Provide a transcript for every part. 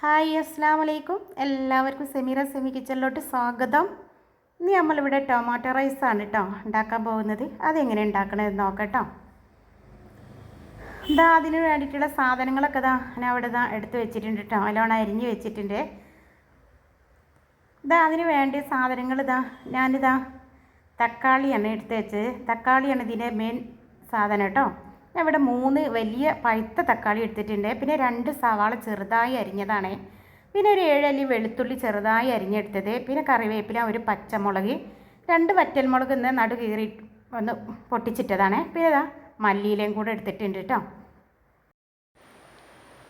Hi അസ്സാം വലൈക്കും എല്ലാവർക്കും സെമീറ സെമി കിച്ചണിലോട്ട് സ്വാഗതം. ഇനി നമ്മളിവിടെ ടൊമാറ്റോ റൈസാണ് കേട്ടോ ഉണ്ടാക്കാൻ പോകുന്നത്. അതെങ്ങനെ ഉണ്ടാക്കണമെന്ന് നോക്കട്ടോ. ഇതാ അതിന് വേണ്ടിയിട്ടുള്ള സാധനങ്ങളൊക്കെ ഇതാ ഞാൻ അവിടെ ഇതാ എടുത്ത് വെച്ചിട്ടുണ്ട് കേട്ടോ നല്ലോണം അരിഞ്ഞ് വെച്ചിട്ടുണ്ട്. ഇതാ അതിന് വേണ്ടിയ സാധനങ്ങൾ ഇതാ ഞാനിതാ തക്കാളിയാണ് എടുത്ത് വെച്ചത്. തക്കാളിയാണ് ഇതിന്റെ മെയിൻ സാധനം കേട്ടോ ഞാൻ ഇവിടെ മൂന്ന് വലിയ പഴുത്ത തക്കാളി എടുത്തിട്ടുണ്ട്. പിന്നെ രണ്ട് സവാള ചെറുതായി അരിഞ്ഞതാണ്. പിന്നെ ഒരു ഏഴല്ലി വെളുത്തുള്ളി ചെറുതായി അരിഞ്ഞെടുത്തത്. പിന്നെ കറിവേപ്പില ഒരു പച്ചമുളക് രണ്ട് വറ്റൽമുളക് ഇന്ന് നടു കീറി ഒന്ന് പൊട്ടിച്ചിട്ടതാണ്. പിന്നെ ഇതാ മല്ലിയിലയും കൂടെ എടുത്തിട്ടുണ്ട് കേട്ടോ.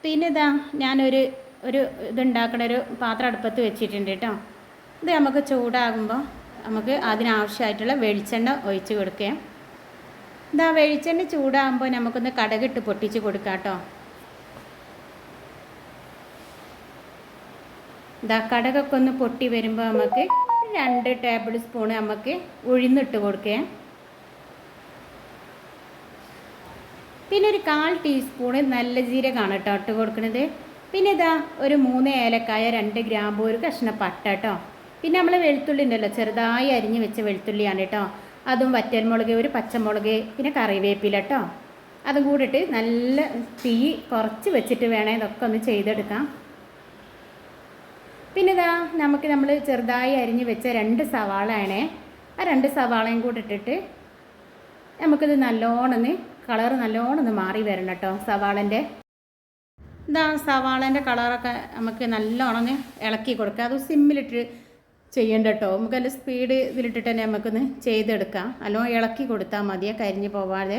പിന്നെ ഇതാ ഞാനൊരു ഒരു ഇതുണ്ടാക്കണ ഒരു പാത്രം അടുപ്പത്ത് വെച്ചിട്ടുണ്ട് കേട്ടോ. ഇത് നമുക്ക് ചൂടാകുമ്പോൾ നമുക്ക് അതിനാവശ്യമായിട്ടുള്ള വെളിച്ചെണ്ണ ഒഴിച്ച് കൊടുക്കുകയും ഇതാ വെളിച്ചെണ്ണ ചൂടാകുമ്പോൾ നമുക്കൊന്ന് കടകിട്ട് പൊട്ടിച്ച് കൊടുക്കാം കേട്ടോ ഇതാ കടകൊക്കെ ഒന്ന് പൊട്ടി വരുമ്പോൾ നമുക്ക് രണ്ട് ടേബിൾ സ്പൂൺ നമുക്ക് ഉഴുന്നിട്ട് കൊടുക്കുക പിന്നെ ഒരു കാൽ ടീസ്പൂണ് നല്ല ജീരകമാണ് കേട്ടോ ഇട്ട് കൊടുക്കുന്നത് പിന്നെ ഇതാ ഒരു മൂന്ന് ഏലക്കായ രണ്ട് ഗ്രാമ്പൂ ഒരു കഷ്ണ പട്ട കേട്ടോ. പിന്നെ നമ്മൾ വെളുത്തുള്ളി ഉണ്ടല്ലോ ചെറുതായി അരിഞ്ഞ് വെച്ച വെളുത്തുള്ളിയാണ് കേട്ടോ. അതും വറ്റൽമുളക് ഒരു പച്ചമുളക് പിന്നെ കറിവേപ്പില കേട്ടോ അതും കൂടിയിട്ട് നല്ല തീ കുറച്ച് വെച്ചിട്ട് വേണേ ഇതൊക്കെ ഒന്ന് ചെയ്തെടുക്കാം. പിന്നെ ഇതാ നമുക്ക് നമ്മൾ ചെറുതായി അരിഞ്ഞ് വെച്ച രണ്ട് സവാളയാണേ. ആ രണ്ട് സവാളയും കൂടി ഇട്ടിട്ട് നമുക്കിത് നല്ലോണമെന്ന് കളറ് നല്ലോണമെന്ന് മാറി വരണം കേട്ടോ സവാളന്റെ ഇതാ സവാളന്റെ കളറൊക്കെ നമുക്ക് നല്ലോണം ഇളക്കി കൊടുക്കുക അത് സിമ്മിലിട്ട് ചെയ്യണ്ട കേട്ടോ നമുക്കല്ല സ്പീഡ് ഇതിലിട്ടിട്ട് തന്നെ നമുക്കൊന്ന് ചെയ്തെടുക്കാം. അല്ലോ ഇളക്കി കൊടുത്താൽ മതിയെ കരിഞ്ഞു പോവാതെ.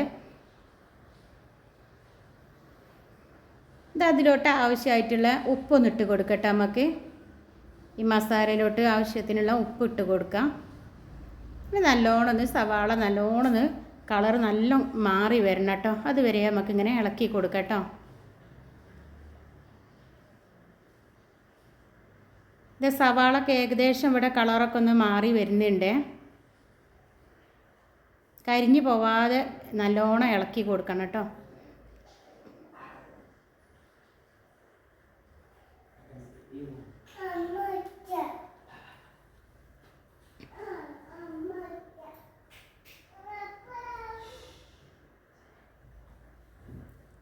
ഇത് അതിലോട്ട് ആവശ്യമായിട്ടുള്ള ഉപ്പൊന്ന് ഇട്ട് കൊടുക്കട്ടെ നമുക്ക്. ഈ മസാലയിലോട്ട് ആവശ്യത്തിനുള്ള ഉപ്പ് ഇട്ട് കൊടുക്കാം. പിന്നെ നല്ലോണം ഒന്ന് സവാള നല്ലോണം ഒന്ന് കളർ നല്ല മാറി വരണം കേട്ടോ. അതുവരെ നമുക്കിങ്ങനെ ഇളക്കി കൊടുക്കട്ടോ സവാളൊക്കെ ഏകദേശം ഇവിടെ കളറൊക്കെ ഒന്ന് മാറി വരുന്നുണ്ട്. കരിഞ്ഞു പോവാതെ നല്ലോണം ഇളക്കി കൊടുക്കണം കേട്ടോ.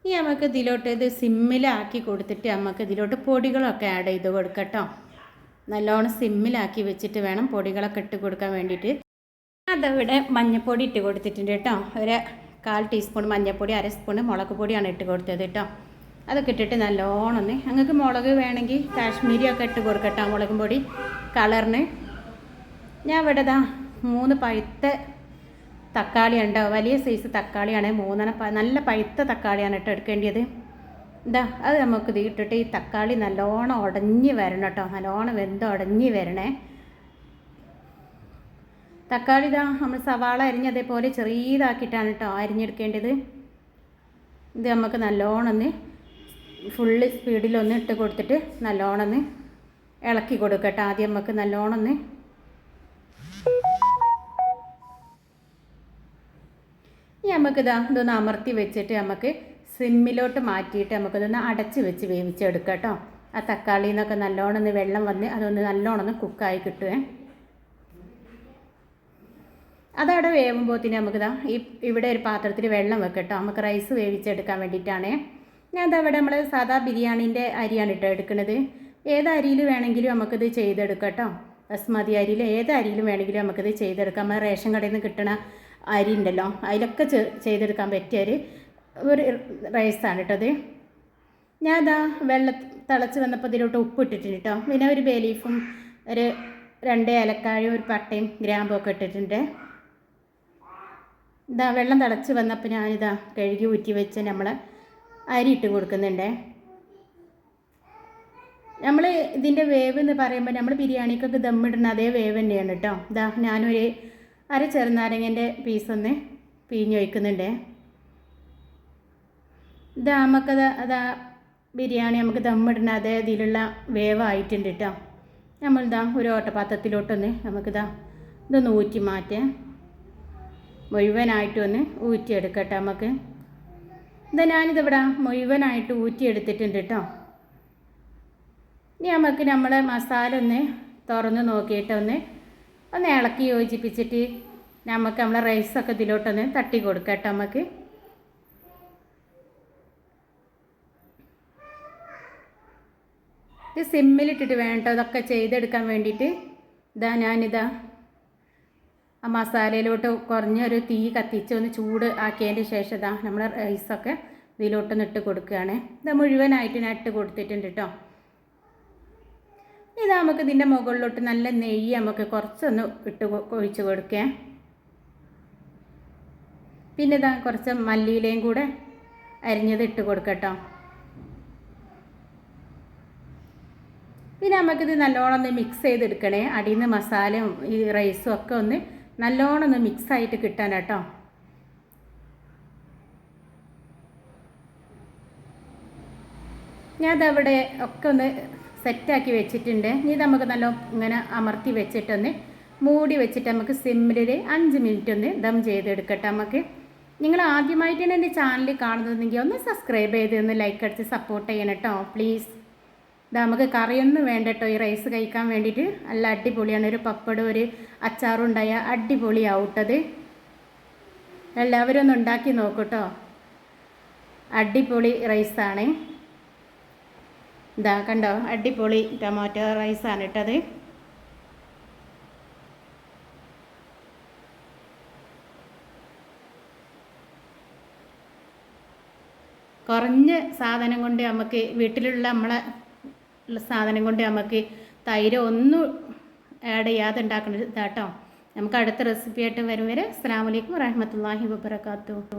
ഇനി നമുക്ക് ഇതിലോട്ട് ഇത് സിമ്മിലാക്കി കൊടുത്തിട്ട് നമുക്ക് ഇതിലോട്ട് പൊടികളൊക്കെ ആഡ് ചെയ്ത് കൊടുക്കട്ടോ നല്ലോണം സിമ്മിലാക്കി വെച്ചിട്ട് വേണം പൊടികളൊക്കെ ഇട്ട് കൊടുക്കാൻ വേണ്ടിയിട്ട്. അതവിടെ മഞ്ഞൾപ്പൊടി ഇട്ട് കൊടുത്തിട്ടുണ്ട് കേട്ടോ. ഒരു കാൽ ടീസ്പൂൺ മഞ്ഞൾപ്പൊടി അര സ്പൂൺ മുളക് പൊടിയാണ് ഇട്ട് കൊടുത്തത് കേട്ടോ. അതൊക്കെ ഇട്ടിട്ട് നല്ലോണം ഒന്ന് ഞങ്ങൾക്ക് മുളക് വേണമെങ്കിൽ കാശ്മീരി ഒക്കെ ഇട്ട് കൊടുക്കട്ടോ മുളകും പൊടി. കളറിന് ഞാൻ ഇവിടെ ദാ മൂന്ന് പഴുത്ത തക്കാളി ഉണ്ടോ വലിയ സൈസ് തക്കാളിയാണ്. മൂന്നെണ്ണം നല്ല പഴുത്ത തക്കാളിയാണ് കേട്ടോ എടുക്കേണ്ടത് ഇതാ അത് നമുക്ക് ഇത് ഈ തക്കാളി നല്ലോണം ഉടഞ്ഞു വരണം കേട്ടോ. നല്ലോണം വെന്ത് ഉടഞ്ഞു വരണേ. തക്കാളി ഇതാ നമ്മൾ സവാള അരിഞ്ഞ് അതേപോലെ ചെറിയതാക്കിയിട്ടാണ് കേട്ടോ അരിഞ്ഞെടുക്കേണ്ടത്. ഇത് നമുക്ക് നല്ലോണം ഒന്ന് ഫുള്ള് സ്പീഡിലൊന്ന് ഇട്ട് കൊടുത്തിട്ട് നല്ലോണം ഒന്ന് ഇളക്കി കൊടുക്കട്ടെ ആദ്യം നമുക്ക് നല്ലോണം ഒന്ന് ഇനി നമുക്കിതാ ഇതൊന്ന് അമർത്തി വെച്ചിട്ട് നമുക്ക് സിമ്മിലോട്ട് മാറ്റിയിട്ട് നമുക്കതൊന്ന് അടച്ച് വെച്ച് വേവിച്ചെടുക്കാം കേട്ടോ. ആ തക്കാളിയിൽ നിന്നൊക്കെ നല്ലോണം ഒന്ന് വെള്ളം വന്ന് അതൊന്ന് നല്ലോണം ഒന്ന് കുക്കായി കിട്ടുവേ. അതവിടെ വേവുമ്പോഴത്തേന് നമുക്കിതാ ഈ ഇവിടെ ഒരു പാത്രത്തിൽ വെള്ളം വെക്കട്ടോ നമുക്ക് റൈസ് വേവിച്ചെടുക്കാൻ വേണ്ടിയിട്ടാണേ. ഞാൻ ഇതാ ഇവിടെ നമ്മൾ സാധാ ബിരിയാണീന്റെ അരിയാണ് ഇട്ടോ എടുക്കുന്നത് ഏത് അരിയിൽ വേണമെങ്കിലും നമുക്കിത് ചെയ്തെടുക്കാം കേട്ടോ. ബസ്മതി അരിയിൽ ഏത് അരിയിലും വേണമെങ്കിലും നമുക്കിത് ചെയ്തെടുക്കാം. നമ്മൾ റേഷൻ കടയിൽ നിന്ന് കിട്ടണ അരി ഉണ്ടല്ലോ അതിലൊക്കെ ചെയ്തെടുക്കാൻ പറ്റിയ ഒരു ഒരു റൈസാണ് കേട്ടത് ഞാൻ ഇതാ വെള്ളം തിളച്ച് വന്നപ്പോൾ ഇതിലോട്ട് ഉപ്പ് ഇട്ടിട്ടുണ്ട് കേട്ടോ പിന്നെ ഒരു ബേലീഫും ഒരു രണ്ട് ഏലക്കായും ഒരു പട്ടയും ഗ്രാമ്പും ഒക്കെ ഇട്ടിട്ടുണ്ട്. ഇതാ വെള്ളം തിളച്ച് വന്നപ്പോൾ ഞാനിതാ കഴുകി ഊറ്റി വെച്ച് നമ്മൾ അരി ഇട്ട് കൊടുക്കുന്നുണ്ടേ. നമ്മൾ ഇതിന്റെ വേവ് എന്ന് പറയുമ്പോൾ നമ്മൾ ബിരിയാണിക്കൊക്കെ ദമ്മിടുന്ന അതേ വേവ് തന്നെയാണ് കേട്ടോ ഇതാ ഞാനൊരു അര ചെറുനാരങ്ങന്റെ പീസൊന്ന് പിഴിഞ്ഞൊഴിക്കുന്നുണ്ടേ ഇതാ നമുക്ക് അതാ ബിരിയാണി നമുക്ക് ദമ്മിടുന്ന അതേ ഇതിലുള്ള വേവായിട്ടുണ്ട് കേട്ടോ നമ്മളിതാ ഒരു ഓട്ടപാത്രത്തിലോട്ടൊന്ന് നമുക്കിതാ ഇതൊന്ന് ഊറ്റി മാറ്റേ. മുഴുവനായിട്ട് ഒന്ന് ഊറ്റിയെടുക്കട്ടെ നമുക്ക്. ഇതാ ഞാനിതിവിടെ മുഴുവനായിട്ട് ഊറ്റിയെടുത്തിട്ടുണ്ട് കേട്ടോ ഇനി നമുക്ക് നമ്മളെ മസാല ഒന്ന് തുറന്ന് നോക്കിയിട്ട് ഒന്ന് ഒന്ന് ഇളക്കി യോജിപ്പിച്ചിട്ട് നമുക്ക് നമ്മളെ റൈസൊക്കെ ഇതിലോട്ടൊന്ന് തട്ടി കൊടുക്കാം കേട്ടോ നമുക്ക്. ഇത് സിമ്മിലിട്ടിട്ട് വേണ്ട ഇതൊക്കെ ചെയ്തെടുക്കാൻ വേണ്ടിയിട്ട്. ഇതാ ഞാനിതാ ആ മസാലയിലോട്ട് കുറഞ്ഞൊരു തീ കത്തിച്ച് ഒന്ന് ചൂട് ആക്കിയതിന്റെ ശേഷം ഇതാ നമ്മൾ റൈസൊക്കെ ഇതിലോട്ടൊന്ന് ഇട്ട് കൊടുക്കുകയാണ്. ഇത് മുഴുവനായിട്ട് ഞാൻ ഇട്ട് കൊടുത്തിട്ടുണ്ട് കേട്ടോ. ഇതാ നമുക്ക് ഇതിന്റെ മുകളിലോട്ട് നല്ല നെയ്യ് നമുക്ക് കുറച്ചൊന്ന് ഇട്ട് ഒഴിച്ച് കൊടുക്കുക പിന്നെ ഇതാ കുറച്ച് മല്ലിയിലയും കൂടെ അരിഞ്ഞത് ഇട്ട് കൊടുക്കട്ടോ. പിന്നെ നമുക്കിത് നല്ലോണം ഒന്ന് മിക്സ് ചെയ്തെടുക്കണേ. അടിയിൽ നിന്ന് മസാലയും ഈ റൈസും ഒക്കെ ഒന്ന് നല്ലോണം ഒന്ന് മിക്സ് ആയിട്ട് കിട്ടാൻ കേട്ടോ. ഞാൻ അതവിടെ ഒക്കെ ഒന്ന് സെറ്റാക്കി വെച്ചിട്ടുണ്ട്. ഇനി നമുക്ക് നല്ല ഇങ്ങനെ അമർത്തി വെച്ചിട്ടൊന്ന് മൂടി വെച്ചിട്ട് നമുക്ക് സിമ്മിൽ അഞ്ച് മിനിറ്റ് ഒന്ന് ദം ചെയ്തെടുക്കട്ടെ നമുക്ക്. നിങ്ങൾ ആദ്യമായിട്ടാണ് എന്റെ ചാനൽ കാണുന്നതെങ്കിൽ ഒന്ന് സബ്സ്ക്രൈബ് ചെയ്ത് ഒന്ന് ലൈക്ക് അടിച്ച് സപ്പോർട്ട് ചെയ്യണം കേട്ടോ. പ്ലീസ് ഇത് നമുക്ക് കറിയൊന്നും വേണ്ടട്ടോ. ഈ റൈസ് കഴിക്കാൻ വേണ്ടിയിട്ട് നല്ല അടിപൊളിയാണ്. ഒരു പപ്പടും ഒരു അച്ചാറും ഉണ്ടായ അടിപൊളിയാവട്ടത്. എല്ലാവരും ഒന്ന് ഉണ്ടാക്കി നോക്കൂട്ടോ. അടിപൊളി റൈസാണ് ഇതാ കണ്ടോ? അടിപൊളി ടൊമാറ്റോ റൈസാണ് ഇട്ടത്. കുറഞ്ഞ സാധനം കൊണ്ട് നമുക്ക് വീട്ടിലുള്ള നമ്മളെ സാധനം കൊണ്ട് നമുക്ക് തൈര് ഒന്നും ആഡ് ചെയ്യാതെ ഉണ്ടാക്കുന്നത് ഇതാട്ടോ. നമുക്ക് അടുത്ത റെസിപ്പി ആയിട്ട് വരും വരെ അസ്സാം വലൈക്കും വറഹമത്തല്ലാഹി വബർക്കാത്തു